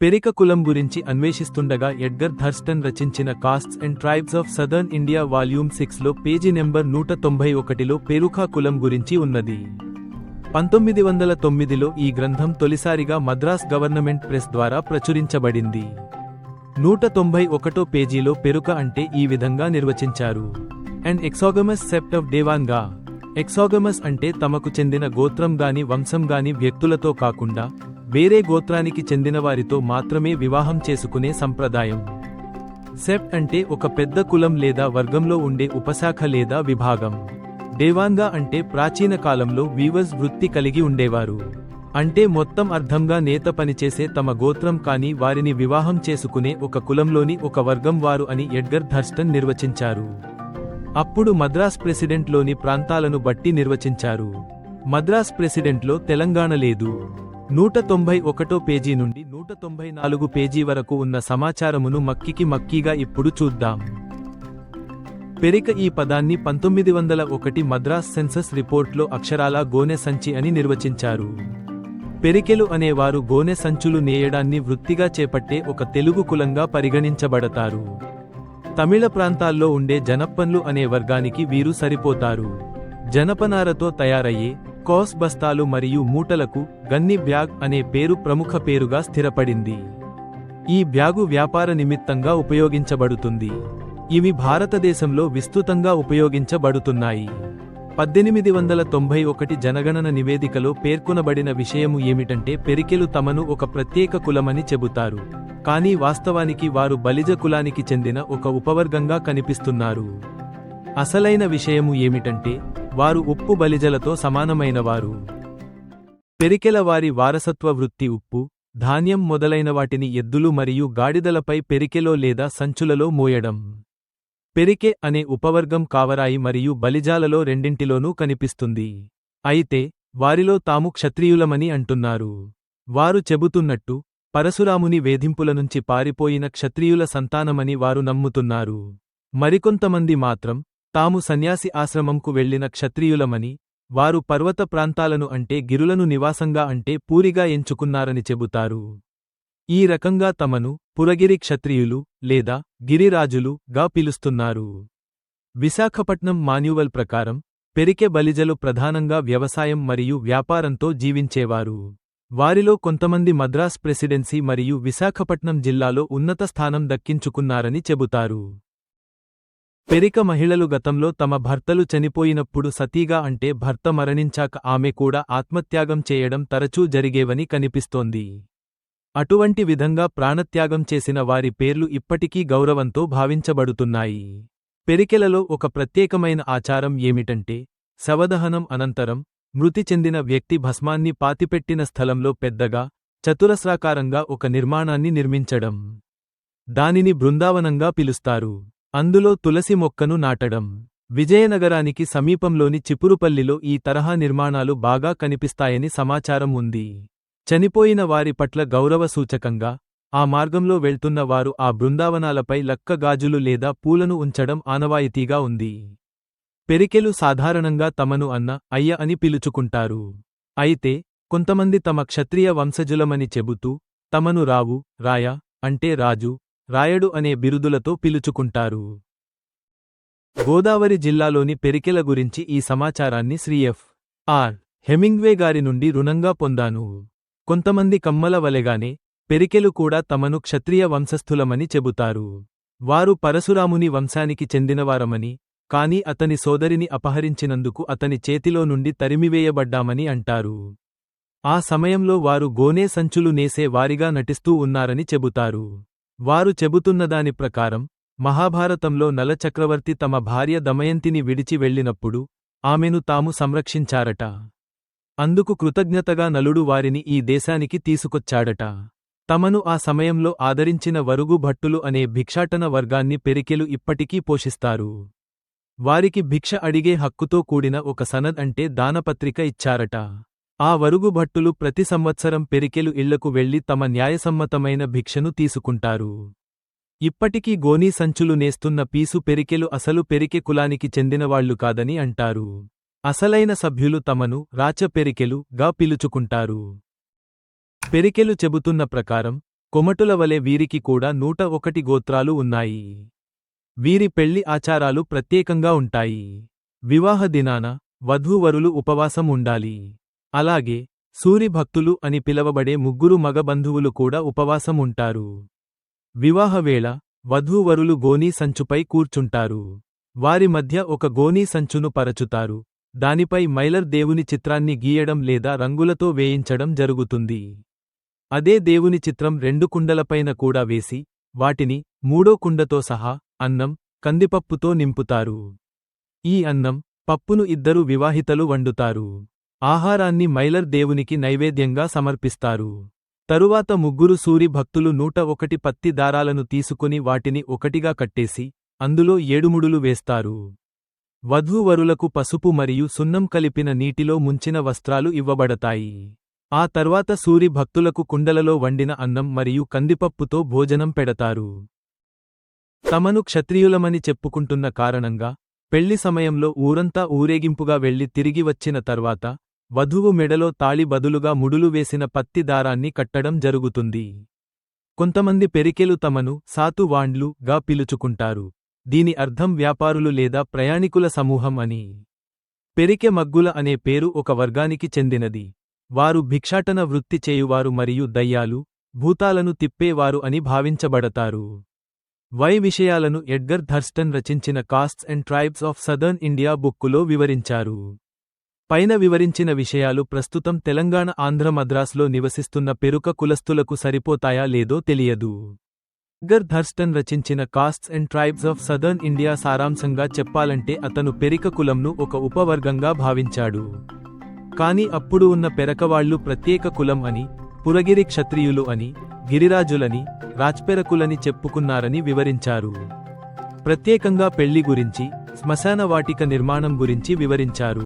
పెరిక కులం గురించి అన్వేషిస్తుండగా Edgar Thurston రచించిన castes and tribes of southern India volume సిక్స్లో పేజీ నెంబర్ నూట తొంభై ఒకటిలో పెరుఖా కులం గురించి ఉన్నది. పంతొమ్మిది వందల తొమ్మిదిలో ఈ గ్రంథం తొలిసారిగా మద్రాస్ గవర్నమెంట్ ప్రెస్ ద్వారా ప్రచురించబడింది. నూట తొంభై ఒకటో పేజీలో పెరుక అంటే ఈ విధంగా నిర్వచించారు. అండ్ ఎక్సాగమస్ సెప్ట్ ఆఫ్ డేవాన్గా ఎక్సాగమస్ అంటే తమకు చెందిన గోత్రం గాని వంశం గాని వ్యక్తులతో కాకుండా వేరే గోత్రానికి చెందినవారితో మాత్రమే వివాహం చేసుకునే సంప్రదాయం. సెప్ట్ అంటే ఒక పెద్ద కులం లేదా వర్గంలో ఉండే ఉపశాఖ లేదా విభాగం. దేవాంగా అంటే ప్రాచీన కాలంలో వీవర్స్ వృత్తి కలిగి ఉండేవారు. అంటే మొత్తం అర్థంగా నేత పనిచేసే తమ గోత్రం కాని వారిని వివాహం చేసుకునే ఒక కులంలోని ఒక వర్గం వారు అని ఎడ్గర్ థర్స్టన్ నిర్వచించారు. అప్పుడు మద్రాస్ ప్రెసిడెంట్లోని ప్రాంతాలను బట్టి నిర్వచించారు. మద్రాస్ ప్రెసిడెంట్లో తెలంగాణ లేదు. నూట తొంభై ఒకటో పేజీ నుండి నూట తొంభై నాలుగు పేజీ వరకు ఉన్న సమాచారమును మక్కికి మక్కీగా ఇప్పుడు చూద్దాం. పెరిక ఈ పదాన్ని పంతొమ్మిది వందల ఒకటి మద్రాస్ సెన్సస్ రిపోర్ట్లో అక్షరాల గోనె సంచి అని నిర్వచించారు. పెరికెలు అనేవారు గోనె సంచులు నేయడాన్ని వృత్తిగా చేపట్టే ఒక తెలుగు కులంగా పరిగణించబడతారు. తమిళ ప్రాంతాల్లో ఉండే జనప్పన్లు అనే వర్గానికి వీరు సరిపోతారు. జనపనారతో తయారయ్యే కాస్ బస్తాలు మరియు మూటలకు గన్ని బ్యాగ్ అనే పేరు ప్రముఖ పేరుగా స్థిరపడింది. ఈ బ్యాగు వ్యాపార నిమిత్తంగా ఉపయోగించబడుతుంది. ఇవి భారతదేశంలో విస్తృతంగా ఉపయోగించబడుతున్నాయి. పద్దెనిమిది వందల తొంభై ఒకటి జనగణన నివేదికలో పేర్కొనబడిన విషయము ఏమిటంటే పెరికెలు తమను ఒక ప్రత్యేక కులమని చెబుతారు. కానీ వాస్తవానికి వారు బలిజ కులానికి చెందిన ఒక ఉపవర్గంగా కనిపిస్తున్నారు. అసలైన విషయము ఏమిటంటే వారు ఉప్పు బలిజలతో సమానమైనవారు. పెరికెల వారి వారసత్వ వృత్తి ఉప్పు ధాన్యం మొదలైన వాటిని ఎద్దులు మరియు గాడిదలపై పెరికెలో లేదా సంచులలో మోయడం. పెరికె అనే ఉపవర్గం కావరాయి మరియు బలిజాలలో రెండింటిలోనూ కనిపిస్తుంది. అయితే వారిలో తాము క్షత్రియులమని అంటున్నారు. వారు చెబుతున్నట్టు పరశురాముని వేధింపుల నుంచి పారిపోయిన క్షత్రియుల సంతానమని వారు నమ్ముతున్నారు. మరికొంతమంది మాత్రం తాము సన్యాసి ఆశ్రమంకు వెళ్ళిన క్షత్రియులమని వారు పర్వత ప్రాంతాలను అంటే గిరులను నివాసంగా అంటే పూరిగా ఎంచుకున్నారని చెబుతారు. ఈ రకంగా తమను పురగిరి క్షత్రియులు లేదా గిరిరాజులు గా పిలుస్తున్నారు. విశాఖపట్నం మాన్యువల్ ప్రకారం పెరికె బలిజలు ప్రధానంగా వ్యవసాయం మరియు వ్యాపారంతో జీవించేవారు. వారిలో కొంతమంది మద్రాస్ ప్రెసిడెన్సీ మరియు విశాఖపట్నం జిల్లాలో ఉన్నత స్థానం దక్కించుకున్నారని చెబుతారు. పెరిక మహిళలు గతంలో తమ భర్తలు చనిపోయినప్పుడు సతీగా అంటే భర్త మరణించాక ఆమె కూడా ఆత్మత్యాగం చేయడం తరచూ జరిగేవని కనిపిస్తోంది. అటువంటి విధంగా ప్రాణత్యాగం చేసిన వారి పేర్లు ఇప్పటికీ గౌరవంతో భావించబడుతున్నాయి. పెరికెలలో ఒక ప్రత్యేకమైన ఆచారం ఏమిటంటే శవదహనం అనంతరం మృతి చెందిన వ్యక్తి భస్మాన్ని పాతిపెట్టిన స్థలంలో పెద్దగా చతురస్రాకారంగా ఒక నిర్మాణాన్ని నిర్మించడం. దానిని బృందావనంగా పిలుస్తారు. అందులో తులసి మొక్కను నాటడం. విజయనగరానికి సమీపంలోని చిపురుపల్లిలో ఈ తరహా నిర్మాణాలు బాగా కనిపిస్తాయని సమాచారం ఉంది. చనిపోయిన వారి పట్ల గౌరవ సూచకంగా ఆ మార్గంలో వెళ్తున్న వారు ఆ బృందావనాలపై లక్క గాజులు లేదా పూలను ఉంచడం ఆనవాయితీగా ఉంది. పెరికెలు సాధారణంగా తమను అన్న అయ్య అని పిలుచుకుంటారు. అయితే కొంతమంది తమ క్షత్రియ వంశజులమని చెబుతూ తమను రావు రాయ అంటే రాజు రాయడు అనే బిరుదులతో పిలుచుకుంటారు. గోదావరి జిల్లాలోని పెరికెల గురించి ఈ సమాచారాన్ని శ్రీ ఎఫ్. ఆర్. హెమింగ్వే గారి నుండి రుణంగా పొందాను. కొంతమంది కమ్మల వలెగానే పెరికెలు కూడా తమను క్షత్రియ వంశస్థులమని చెబుతారు. వారు పరశురాముని వంశానికి చెందినవారమని కాని అతని సోదరిని అపహరించినందుకు అతని చేతిలో నుండి తరిమివేయబడ్డామని అంటారు. ఆ సమయంలో వారు గోనే సంచులు నేసే వారిగా నటిస్తూ ఉన్నారని చెబుతారు. వారు చెబుతున్నదాని ప్రకారం మహాభారతంలో నలచక్రవర్తి తమ భార్య దమయంతిని విడిచి వెళ్ళినప్పుడు ఆమెను తాము సంరక్షించారట. అందుకు కృతజ్ఞతగా నలుడు వారిని ఈ దేశానికి తీసుకొచ్చాడట. తమను ఆ సమయంలో ఆదరించిన వరుగు భట్టులు అనే భిక్షాటన వర్గాన్ని పెరికెలు ఇప్పటికీ పోషిస్తారు. వారికి భిక్ష అడిగే హక్కుతో కూడిన ఒక సనద్ అంటే దానపత్రిక ఇచ్చారట. ఆ వరుగుభట్టులు ప్రతి సంవత్సరం పెరికెలు ఇళ్ళకు వెళ్ళి తమ న్యాయసమ్మతమైన భిక్షను తీసుకుంటారు. ఇప్పటికీ గోనీ సంచులు నేస్తున్న పీసు పెరికెలు అసలు పెరికె కులానికి చెందినవాళ్ళు కాదని అంటారు. అసలైన సభ్యులు తమను రాచ పెరికెలు గా పిలుచుకుంటారు. పెరికెలు చెబుతున్న ప్రకారం కొమటుల వలె వీరికి కూడా నూట ఒకటి గోత్రాలు ఉన్నాయి. వీరి పెళ్ళి ఆచారాలు ప్రత్యేకంగా ఉంటాయి. వివాహ దినాన వధూవరులు ఉపవాసం ఉండాలి. అలాగే సూరిభక్తులు అని పిలవబడే ముగ్గురు మగ బంధువులు కూడా ఉపవాసం ఉంటారు వివాహవేళ వధూవరులు గోనీ సంచుపై కూర్చుంటారు. వారి మధ్య ఒక గోనీ సంచును పరచుతారు. దానిపై మైలర్ దేవుని చిత్రాన్ని గీయడం లేదా రంగులతో వేయించడం జరుగుతుంది. అదే దేవుని చిత్రం రెండు కుండలపైన కూడా వేసి వాటిని మూడో కుండతో సహా అన్నం కందిపప్పుతో నింపుతారు. ఈ అన్నం పప్పును ఇద్దరు వివాహితలు వండుతారు. ఆహారాన్ని మైలర్ దేవునికి నైవేద్యంగా సమర్పిస్తారు. తరువాత ముగ్గురు సూరి భక్తులు నూట ఒకటి పత్తి దారాలను తీసుకుని వాటిని ఒకటిగా కట్టేసి అందులో ఏడుముడులు వేస్తారు. వధూవరులకు పసుపు మరియు సున్నం కలిపిన నీటిలో ముంచిన వస్త్రాలు ఇవ్వబడతాయి. ఆ తర్వాత సూరి భక్తులకు కుండలలో వండిన అన్నం మరియు కందిపప్పుతో భోజనం పెడతారు. తమను క్షత్రియులమని చెప్పుకుంటున్న కారణంగా పెళ్ళి సమయంలో ఊరంతా ఊరేగింపుగా వెళ్ళి తిరిగి వచ్చిన తర్వాత వధువు మెడలో తాళి బదులుగా ముడులు వేసిన పత్తి దారాన్ని కట్టడం జరుగుతుంది. కొంతమంది పెరికెలు తమను సాతువాండ్లు గా పిలుచుకుంటారు. దీని అర్థం వ్యాపారులు లేదా ప్రయాణికుల సమూహం అని. పెరికె మగ్గుల అనే పేరు ఒక వర్గానికి చెందినది. వారు భిక్షాటన వృత్తి చేయువారు మరియు దయ్యాలు భూతాలను తిప్పేవారు అని భావించబడతారు. వై విషయాలను ఎడ్గర్ థర్స్టన్ రచించిన castes and tribes of southern India బుక్కులో వివరించారు. పైన వివరించిన విషయాలు ప్రస్తుతం తెలంగాణ ఆంధ్ర మద్రాస్లో నివసిస్తున్న పెరుక కులస్తులకు సరిపోతాయా లేదో తెలియదు. గర్ థర్స్టన్ రచించిన castes and tribes of southern India సారాంశంగా చెప్పాలంటే అతను పెరిక కులంను ఒక ఉపవర్గంగా భావించాడు. కాని అప్పుడు ఉన్న పెరకవాళ్ళు ప్రత్యేక కులం అని పురగిరి క్షత్రియులు అని గిరిరాజులని రాజ్పెరకులని చెప్పుకున్నారని వివరించారు. ప్రత్యేకంగా పెళ్ళి గురించి శ్మశాన వాటిక నిర్మాణం గురించి వివరించారు.